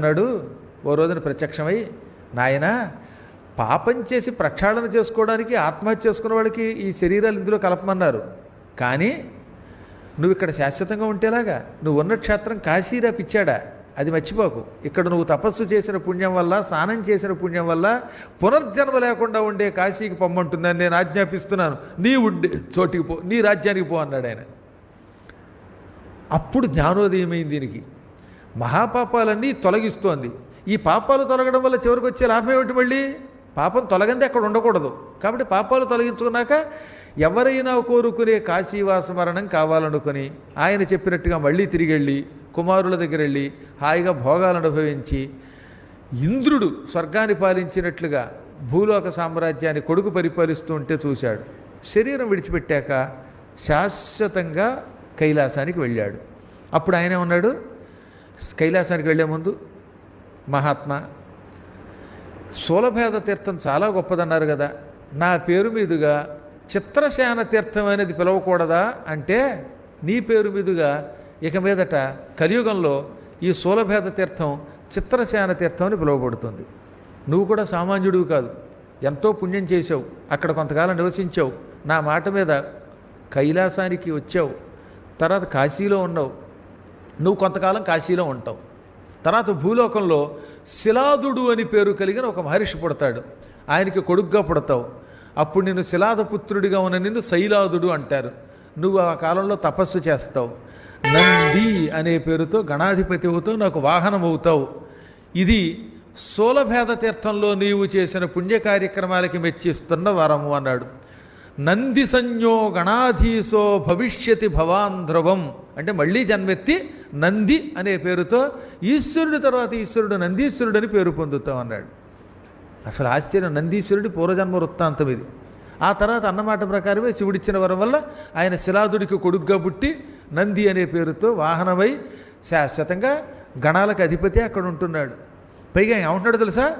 అన్నాడు ఓ రోజున ప్రత్యక్షమై నాయన పాపం చేసి ప్రక్షాళన చేసుకోవడానికి ఆత్మహత్య చేసుకున్న వాడికి ఈ శరీరాలు ఇందులో కలపమన్నారు. కానీ నువ్వు ఇక్కడ శాశ్వతంగా ఉంటేలాగా నువ్వు ఉన్న క్షేత్రం కాశీరా పిచ్చాడా? అది మర్చిపోకు. ఇక్కడ నువ్వు తపస్సు చేసిన పుణ్యం వల్ల స్నానం చేసిన పుణ్యం వల్ల పునర్జన్మ లేకుండా ఉండే కాశీకి పొమ్మంటున్నాను. నేను ఆజ్ఞాపిస్తున్నాను. నీ ఉండే చోటికి పో నీ రాజ్యానికి పో అన్నాడు ఆయన. అప్పుడు జ్ఞానోదయమైంది దీనికి. మహాపాపాలన్నీ తొలగిస్తోంది. ఈ పాపాలు తొలగడం వల్ల చివరికి వచ్చే లాభం ఏమిటి మళ్ళీ? పాపం తొలగింది అక్కడ ఉండకూడదు. కాబట్టి పాపాలు తొలగించుకున్నాక ఎవరైనా కోరుకునే కాశీవాస మరణం కావాలనుకుని ఆయన చెప్పినట్టుగా మళ్ళీ తిరిగి వెళ్ళి కుమారుల దగ్గర వెళ్ళి హాయిగా భోగాలు అనుభవించి ఇంద్రుడు స్వర్గాన్ని పాలించినట్లుగా భూలోక సామ్రాజ్యాన్ని కొడుకు పరిపాలిస్తూ ఉంటే చూశాడు. శరీరం విడిచిపెట్టాక శాశ్వతంగా కైలాసానికి వెళ్ళాడు. అప్పుడు ఆయన ఉన్నాడు కైలాసానికి వెళ్ళే ముందు మహాత్మా సూలభేద తీర్థం చాలా గొప్పదన్నారు కదా నా పేరు మీదుగా చిత్రశాన తీర్థం అనేది పిలవకూడదా అంటే నీ పేరు మీదుగా ఇక మీదట కలియుగంలో ఈ సూలభేద తీర్థం చిత్రశాన తీర్థం అని పిలువబడుతుంది. నువ్వు కూడా సామాన్యుడివి కాదు ఎంతో పుణ్యం చేసావు అక్కడ కొంతకాలం నివసించావు నా మాట మీద కైలాసానికి వచ్చావు తర్వాత కాశీలో ఉన్నావు నువ్వు కొంతకాలం కాశీలో ఉంటావు. తర్వాత భూలోకంలో శిలాదుడు అని పేరు కలిగిన ఒక మహర్షి పుడతాడు. ఆయనకి కొడుగ్గా పుడతావు. అప్పుడు నిన్ను శిలాదపుత్రుడిగా ఉన్న నిన్ను శైలాదుడు అంటారు. నువ్వు ఆ కాలంలో తపస్సు చేస్తావు. నంది అనే పేరుతో గణాధిపతి అవుతూ నాకు వాహనం అవుతావు. ఇది సోలభేద తీర్థంలో నీవు చేసిన పుణ్య కార్యక్రమాలకి మెచ్చిస్తున్న వరము అన్నాడు. నంది సంజ్ఞో గణాధీశో భవిష్యతి భవాన్ ధ్రువం. అంటే మళ్ళీ జన్మెత్తి నంది అనే పేరుతో ఈశ్వరుడి తర్వాత ఈశ్వరుడు నందీశ్వరుడు అని పేరు పొందుతాం అన్నాడు. అసలు ఆశ్చర్యం నందీశ్వరుడి పూర్వజన్మ వృత్తాంతం ఇది. ఆ తర్వాత అన్నమాట ప్రకారమే శివుడిచ్చిన వరం వల్ల ఆయన శిలాదుడికి కొడుగ్గా పుట్టి నంది అనే పేరుతో వాహనమై శాశ్వతంగా గణాలకు అధిపతి అక్కడ ఉంటున్నాడు. పైగా ఏమంటున్నాడు తెలుసా?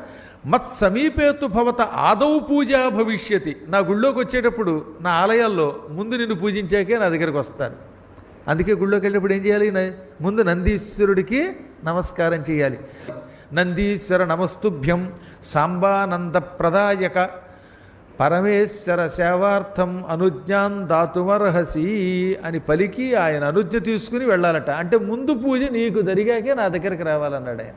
మత్ సమీపేతు భవత ఆదౌ పూజ భవిష్యతి. నా గుళ్ళోకి వచ్చేటప్పుడు నా ఆలయాల్లో ముందు నిన్ను పూజించాకే నా దగ్గరికి వస్తారు. అందుకే గుళ్ళోకి వెళ్ళేటప్పుడు ఏం చేయాలి? ముందు నందీశ్వరుడికి నమస్కారం చేయాలి. నందీశ్వర నమస్తుభ్యం సాంబానంద ప్రదాయక పరమేశ్వర సేవార్థం అనుజ్ఞాన్ దాతుమర్హసి అని పలికి ఆయన అనుజ్ఞ తీసుకుని వెళ్ళాలట. అంటే ముందు పూజ నీకు జరిగాకే నా దగ్గరికి రావాలన్నాడు ఆయన.